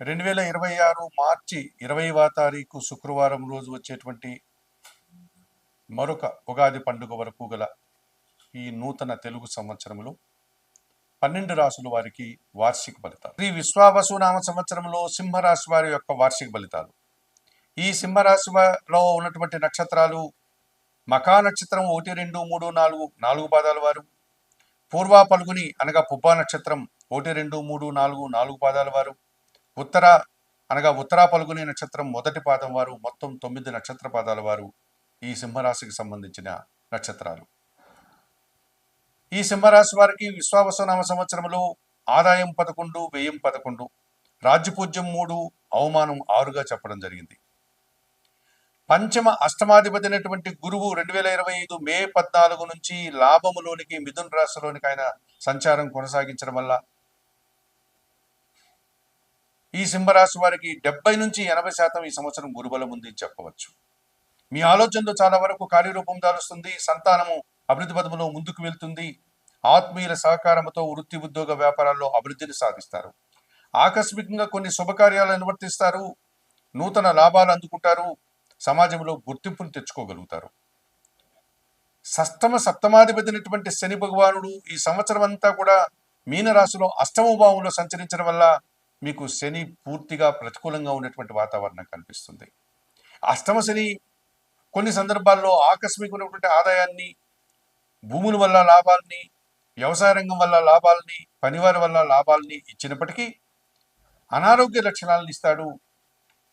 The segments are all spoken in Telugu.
రెండు వేల ఇరవై ఆరు మార్చి ఇరవైవ తారీఖు శుక్రవారం రోజు వచ్చేటువంటి మరొక ఉగాది పండుగ వరకు గల ఈ నూతన తెలుగు సంవత్సరంలో పన్నెండు రాసుల వారికి వార్షిక ఫలితాలు. శ్రీ విశ్వావసు నామ సంవత్సరంలో సింహరాశి వారి యొక్క వార్షిక ఫలితాలు. ఈ సింహరాశిలో ఉన్నటువంటి నక్షత్రాలు మకా నక్షత్రం ఒకటి రెండు మూడు నాలుగు నాలుగు పాదాల వారు పూర్వ పలుగుని అనగా పుబ్బా నక్షత్రం ఒకటి రెండు మూడు నాలుగు నాలుగు పాదాల వారు ఉత్తర అనగా ఉత్తరా పలుగుని నక్షత్రం మొదటి పాదం వారు మొత్తం తొమ్మిది నక్షత్ర పాదాల వారు ఈ సింహరాశికి సంబంధించిన నక్షత్రాలు. ఈ సింహరాశి వారికి విశ్వావసనామ సంవత్సరంలో ఆదాయం పదకొండు వ్యయం పదకొండు రాజ్యపూజ్యం మూడు అవమానం ఆరుగా చెప్పడం జరిగింది. పంచమ అష్టమాధిపతి అయినటువంటి గురువు రెండు వేల ఇరవై ఐదు మే పద్నాలుగు నుంచి లాభములోనికి మిథున్ రాశిలోనికి ఆయన సంచారం కొనసాగించడం వల్ల ఈ సింహరాశి వారికి డెబ్బై నుంచి ఎనభై శాతం ఈ సంవత్సరం గురుబలం ఉంది చెప్పవచ్చు. మీ ఆలోచనలో చాలా వరకు కార్యరూపం దాలుస్తుంది. సంతానము అభివృద్ధి పదములో ముందుకు వెళ్తుంది. ఆత్మీయుల సహకారంతో వృత్తి ఉద్యోగ వ్యాపారాల్లో అభివృద్ధిని సాధిస్తారు. ఆకస్మికంగా కొన్ని శుభకార్యాలు నిర్వర్తిస్తారు. నూతన లాభాలు అందుకుంటారు. సమాజంలో గుర్తింపును తెచ్చుకోగలుగుతారు. సప్తమ సప్తమాధిపతినటువంటి శని భగవానుడు ఈ సంవత్సరం అంతా కూడా మీనరాశిలో అష్టమ భావంలో సంచరించడం వల్ల మీకు శని పూర్తిగా ప్రతికూలంగా ఉన్నటువంటి వాతావరణం కనిపిస్తుంది. అష్టమ శని కొన్ని సందర్భాల్లో ఆకస్మికమైనటువంటి ఆదాయాన్ని భూముల వల్ల లాభాల్ని వ్యవసాయ రంగం వల్ల లాభాలని పనివారి వల్ల లాభాలని ఇచ్చినప్పటికీ అనారోగ్య లక్షణాలను ఇస్తాడు.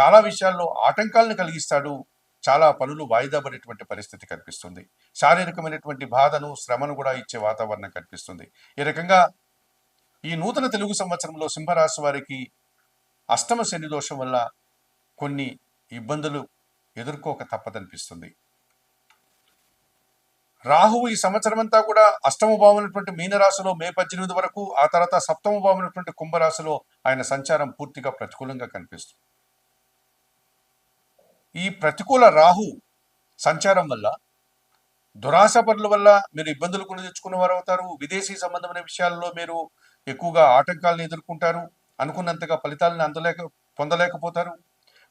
చాలా విషయాల్లో ఆటంకాలను కలిగిస్తాడు. చాలా పనులు వాయిదా పడేటువంటి పరిస్థితి కనిపిస్తుంది. శారీరకమైనటువంటి బాధను శ్రమను కూడా ఇచ్చే వాతావరణం కనిపిస్తుంది. ఈ రకంగా ఈ నూతన తెలుగు సంవత్సరంలో సింహరాశి వారికి అష్టమ శని దోషం వల్ల కొన్ని ఇబ్బందులు ఎదుర్కోక తప్పదనిపిస్తుంది. రాహువు ఈ సంవత్సరం అంతా కూడా అష్టమ భావమైనటువంటి మీనరాశిలో మే పద్దెనిమిది వరకు ఆ తర్వాత సప్తమ భావమైనటువంటి కుంభరాశిలో ఆయన సంచారం పూర్తిగా ప్రతికూలంగా కనిపిస్తుంది. ఈ ప్రతికూల రాహు సంచారం వల్ల దురాశ పనుల వల్ల మీరు ఇబ్బందులు కొని తెచ్చుకున్న వారు అవుతారు విదేశీ సంబంధమైన విషయాల్లో మీరు ఎక్కువగా ఆటంకాలను ఎదుర్కొంటారు అనుకున్నంతగా ఫలితాలను అందలేక పొందలేకపోతారు.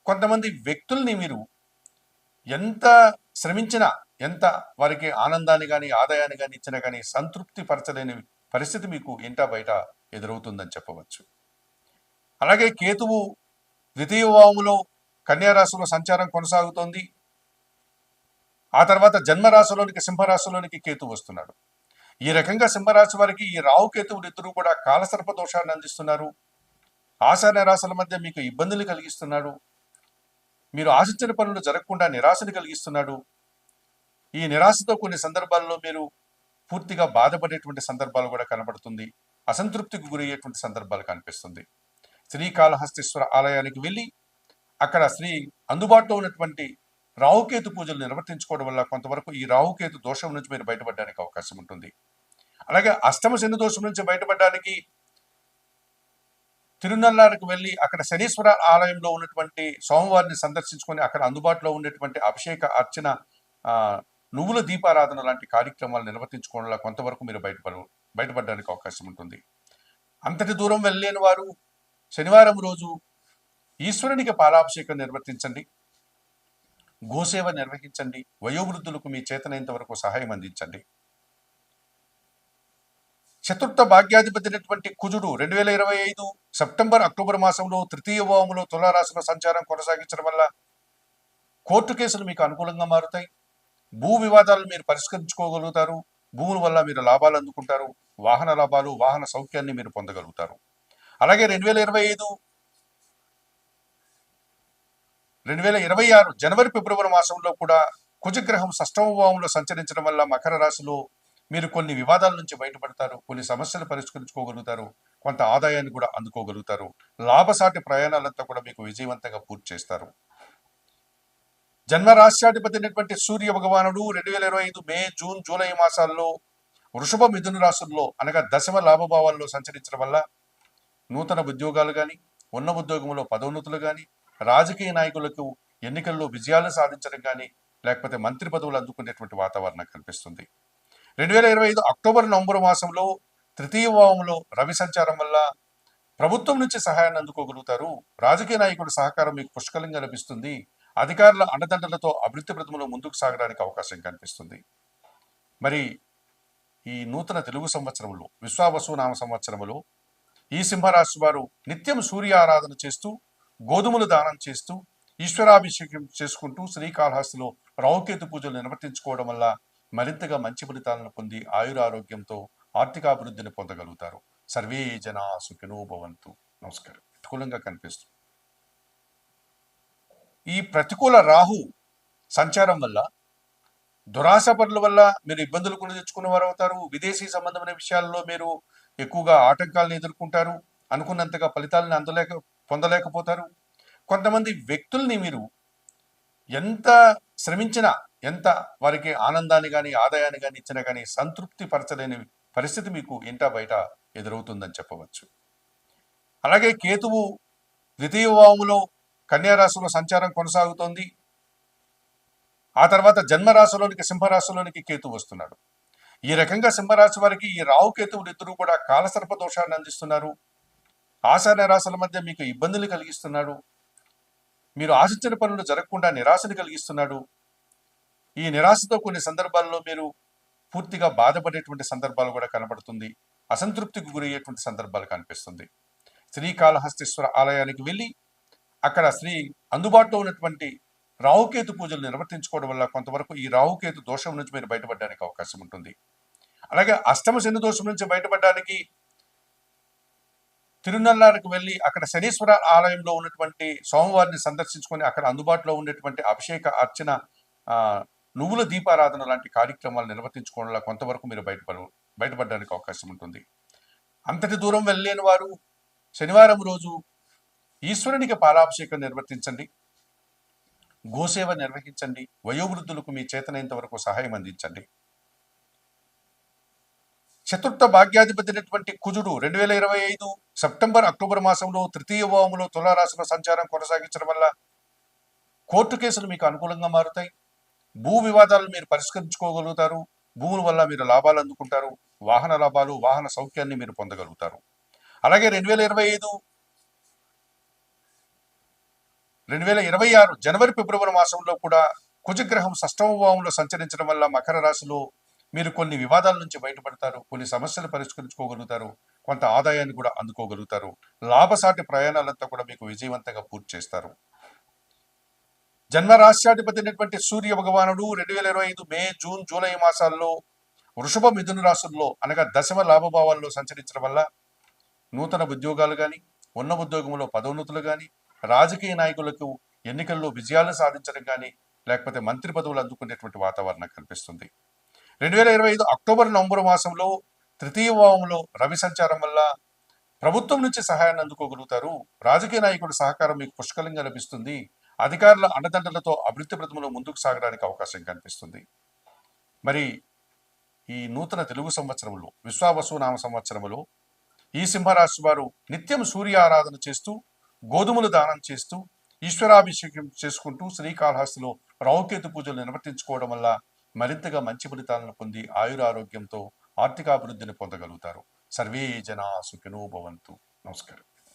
కొంతమంది వ్యక్తుల్ని మీరు ఎంత శ్రమించినా ఎంత వారికి ఆనందాన్ని కానీ ఆదాయాన్ని కానీ ఇచ్చినా కానీ సంతృప్తి పరచలేని పరిస్థితి మీకు ఇంటా బయట ఎదురవుతుందని చెప్పవచ్చు. అలాగే కేతువు ద్వితీయ భావములో కన్యారాశిలో సంచారం కొనసాగుతోంది. ఆ తర్వాత జన్మరాశిలోనికి సింహరాశిలోనికి కేతు వస్తున్నాడు. ఈ రకంగా సింహరాశి వారికి ఈ రాహు ఇద్దరు కూడా కాలసర్ప దోషాన్ని అందిస్తున్నారు. ఆశానిరాశల మధ్య మీకు ఇబ్బందులు కలిగిస్తున్నాడు. మీరు ఆశించిన పనులు జరగకుండా నిరాశను కలిగిస్తున్నాడు. ఈ నిరాశతో కొన్ని సందర్భాల్లో మీరు పూర్తిగా బాధపడేటువంటి సందర్భాలు కూడా కనబడుతుంది. అసంతృప్తికి గురయ్యేటువంటి సందర్భాలు కనిపిస్తుంది. శ్రీకాళహస్తీశ్వర ఆలయానికి వెళ్ళి అక్కడ శ్రీ అందుబాటులో ఉన్నటువంటి రాహుకేతు పూజలు నిర్వర్తించుకోవడం వల్ల కొంతవరకు ఈ రాహుకేతు దోషం నుంచి మీరు బయటపడడానికి అవకాశం ఉంటుంది. అలాగే అష్టమ శని దోషం నుంచి బయటపడడానికి తిరునల్లారికి వెళ్ళి అక్కడ శనీశ్వర ఆలయంలో ఉన్నటువంటి సోమవారిని సందర్శించుకొని అక్కడ అందుబాటులో ఉండేటువంటి అభిషేక అర్చన నువ్వుల దీపారాధన లాంటి కార్యక్రమాలు నిర్వర్తించుకోవడం కొంతవరకు మీరు బయటపడ బయటపడడానికి అవకాశం ఉంటుంది. అంతటి దూరం వెళ్ళలేని వారు శనివారం రోజు ఈశ్వరునికి పాలాభిషేకం నిర్వర్తించండి. గోసేవ నిర్వహించండి. వయోవృద్ధులకు మీ చేతనైనంత వరకు సహాయం అందించండి. చతుర్థ భాగ్యాధిపతి అయినటువంటి కుజుడు రెండు వేల ఇరవై ఐదు సెప్టెంబర్ అక్టోబర్ మాసంలో తృతీయ భావములో తులారాశిలో సంచారం కొనసాగించడం వల్ల కోర్టు కేసులు మీకు అనుకూలంగా మారుతాయి. భూ వివాదాలు మీరు పరిష్కరించుకోగలుగుతారు. భూముల వల్ల మీరు లాభాలు అందుకుంటారు. వాహన లాభాలు వాహన సౌఖ్యాన్ని మీరు పొందగలుగుతారు. అలాగే రెండు వేల ఇరవై ఐదు రెండు వేల ఇరవై ఆరు జనవరి ఫిబ్రవరి మాసంలో కూడా కుజగ్రహం షష్టమ భావంలో సంచరించడం వల్ల మకర రాశిలో మీరు కొన్ని వివాదాల నుంచి బయటపడతారు కొన్ని సమస్యలు పరిష్కరించుకోగలుగుతారు కొంత ఆదాయాన్ని కూడా అందుకోగలుగుతారు. లాభసాటి ప్రయాణాలంతా కూడా మీకు విజయవంతంగా పూర్తి చేస్తారు. జన్మరాశ్యాధిపతి అయినటువంటి సూర్య భగవానుడు రెండు వేల ఇరవై ఐదు మే జూన్ జూలై మాసాల్లో వృషభ మిథున రాశుల్లో అనగా దశమ లాభభావాల్లో సంచరించడం వల్ల నూతన ఉద్యోగాలు కానీ ఉన్న ఉద్యోగంలో పదోన్నతులు కానీ రాజకీయ నాయకులకు ఎన్నికల్లో విజయాలు సాధించడం కానీ లేకపోతే మంత్రి పదవులు అందుకునేటువంటి వాతావరణం కనిపిస్తుంది. రెండు వేల ఇరవై ఐదు అక్టోబర్ నవంబర్ మాసంలో తృతీయ భావంలో రవి సంచారం వల్ల ప్రభుత్వం నుంచి సహాయాన్ని అందుకోగలుగుతారు. రాజకీయ నాయకుడి సహకారం మీకు పుష్కలంగా లభిస్తుంది. అధికారుల అండదండలతో అభివృద్ధి ప్రతిమలో ముందుకు సాగడానికి అవకాశం కనిపిస్తుంది. మరి ఈ నూతన తెలుగు సంవత్సరంలో విశ్వావసునామ సంవత్సరములో ఈ సింహరాశి వారు నిత్యం సూర్య ఆరాధన చేస్తూ గోధుమలు దానం చేస్తూ ఈశ్వరాభిషేకం చేసుకుంటూ శ్రీకాళహస్తిలో రావుకేతు పూజలు నిర్వర్తించుకోవడం వల్ల మరింతగా మంచి ఫలితాలను పొంది ఆయురారోగ్యంతో ఆర్థికాభివృద్ధిని పొందగలుగుతారు. సర్వే జనా సుఖినో భవంతు. నమస్కారం. ప్రతికూలంగా కనిపిస్తుంది. ఈ ప్రతికూల రాహు సంచారం వల్ల దురాశ పనుల వల్ల మీరు ఇబ్బందులు కొని తెచ్చుకున్న వారు అవుతారు విదేశీ సంబంధమైన విషయాల్లో మీరు ఎక్కువగా ఆటంకాలను ఎదుర్కొంటారు. అనుకున్నంతగా ఫలితాలను అందలేక పొందలేకపోతారు. కొంతమంది వ్యక్తుల్ని మీరు ఎంత శ్రమించినా ఎంత వారికి ఆనందాన్ని కానీ ఆదాయాన్ని కానీ ఇచ్చినా కానీ సంతృప్తి పరచలేని పరిస్థితి మీకు ఇంటా బయట ఎదురవుతుందని చెప్పవచ్చు. అలాగే కేతువు ద్వితీయ వాములో కన్యారాశిలో సంచారం కొనసాగుతోంది. ఆ తర్వాత జన్మరాశిలోనికి సింహరాశిలోనికి కేతు వస్తున్నాడు. ఈ రకంగా సింహరాశి వారికి ఈ రావు కేతువులు ఇద్దరు కూడా కాలసర్ప దోషాన్ని అందిస్తున్నారు. ఆశాన్య నిరాశల మధ్య మీకు ఇబ్బందులు కలిగిస్తున్నాడు. మీరు ఆశించిన పనులు జరగకుండా నిరాశను కలిగిస్తున్నాడు. ఈ నిరాశతో కొన్ని సందర్భాల్లో మీరు పూర్తిగా బాధపడేటువంటి సందర్భాలు కూడా కనబడుతుంది. అసంతృప్తికి గురయ్యేటువంటి సందర్భాలు కనిపిస్తుంది. శ్రీకాళహస్తీశ్వర ఆలయానికి వెళ్ళి అక్కడ శ్రీ అందుబాటులో ఉన్నటువంటి రాహుకేతు పూజలు నిర్వర్తించుకోవడం వల్ల కొంతవరకు ఈ రాహుకేతు దోషం నుంచి మీరు బయటపడడానికి అవకాశం ఉంటుంది. అలాగే అష్టమ శని దోషం నుంచి బయటపడడానికి తిరునల్లారికి వెళ్ళి అక్కడ శనీశ్వర ఆలయంలో ఉన్నటువంటి సోమవారిని సందర్శించుకొని అక్కడ అందుబాటులో ఉండేటువంటి అభిషేక అర్చన నువ్వుల దీపారాధన లాంటి కార్యక్రమాలు నిర్వర్తించుకోవడంలో వల్ల కొంతవరకు మీరు బయటపడ బయటపడడానికి అవకాశం ఉంటుంది. అంతటి దూరం వెళ్ళలేని వారు శనివారం రోజు ఈశ్వరునికి పాలాభిషేకం నిర్వర్తించండి. గోసేవ నిర్వహించండి. వయోవృద్ధులకు మీ చేతనైనంత వరకు సహాయం అందించండి. చతుర్థ భాగ్యాధిపతి అయినటువంటి కుజుడు రెండు వేల ఇరవై ఐదు సెప్టెంబర్ అక్టోబర్ మాసంలో తృతీయ భావంలో తులారాశిలో సంచారం కొనసాగించడం వల్ల కోర్టు కేసులు మీకు అనుకూలంగా మారుతాయి. భూ వివాదాలు మీరు పరిష్కరించుకోగలుగుతారు భూముల వల్ల మీరు లాభాలు అందుకుంటారు వాహన లాభాలు వాహన సౌఖ్యాన్ని మీరు పొందగలుగుతారు. అలాగే రెండు వేల ఇరవై ఐదు రెండు వేల ఇరవై ఆరు జనవరి ఫిబ్రవరి మాసంలో కూడా కుజగ్రహం షష్టమ భావంలో సంచరించడం వల్ల మకర రాశిలో మీరు కొన్ని వివాదాల నుంచి బయటపడతారు కొన్ని సమస్యలు పరిష్కరించుకోగలుగుతారు కొంత ఆదాయాన్ని కూడా అందుకోగలుగుతారు. లాభసాటి ప్రయాణాలంతా కూడా మీకు విజయవంతంగా పూర్తి చేస్తారు. జన్మరాశ్యాధిపతి అయినటువంటి సూర్య భగవానుడు రెండు వేల ఇరవై ఐదు మే జూన్ జూలై మాసాల్లో వృషభ మిథున రాశుల్లో అనగా దశమ లాభభావాల్లో సంచరించడం వల్ల నూతన ఉద్యోగాలు కానీ ఉన్న ఉద్యోగంలో పదోన్నతులు కానీ రాజకీయ నాయకులకు ఎన్నికల్లో విజయాలు సాధించడం కానీ లేకపోతే మంత్రి పదవులు అందుకునేటువంటి వాతావరణం కనిపిస్తుంది. రెండు వేల ఇరవై ఐదు అక్టోబర్ నవంబర్ మాసంలో తృతీయ భావంలో రవి సంచారం వల్ల ప్రభుత్వం నుంచి సహాయాన్ని అందుకోగలుగుతారు. రాజకీయ నాయకుడి సహకారం మీకు పుష్కలంగా లభిస్తుంది. అధికారుల అండదండలతో అభివృద్ధి ప్రతిమలో ముందుకు సాగడానికి అవకాశం కనిపిస్తుంది. మరి ఈ నూతన తెలుగు సంవత్సరంలో విశ్వావసు నామ సంవత్సరములో ఈ సింహరాశి వారు నిత్యం సూర్య ఆరాధన చేస్తూ గోధుమలు దానం చేస్తూ ఈశ్వరాభిషేకం చేసుకుంటూ శ్రీకాళహస్తిలో రావుకేతు పూజలు నిర్వర్తించుకోవడం వల్ల మరింతగా మంచి ఫలితాలను పొంది ఆయురారోగ్యంతో ఆర్థికాభివృద్ధిని పొందగలుగుతారు. సర్వే జనా సుఖినో భవంతు. నమస్కారం.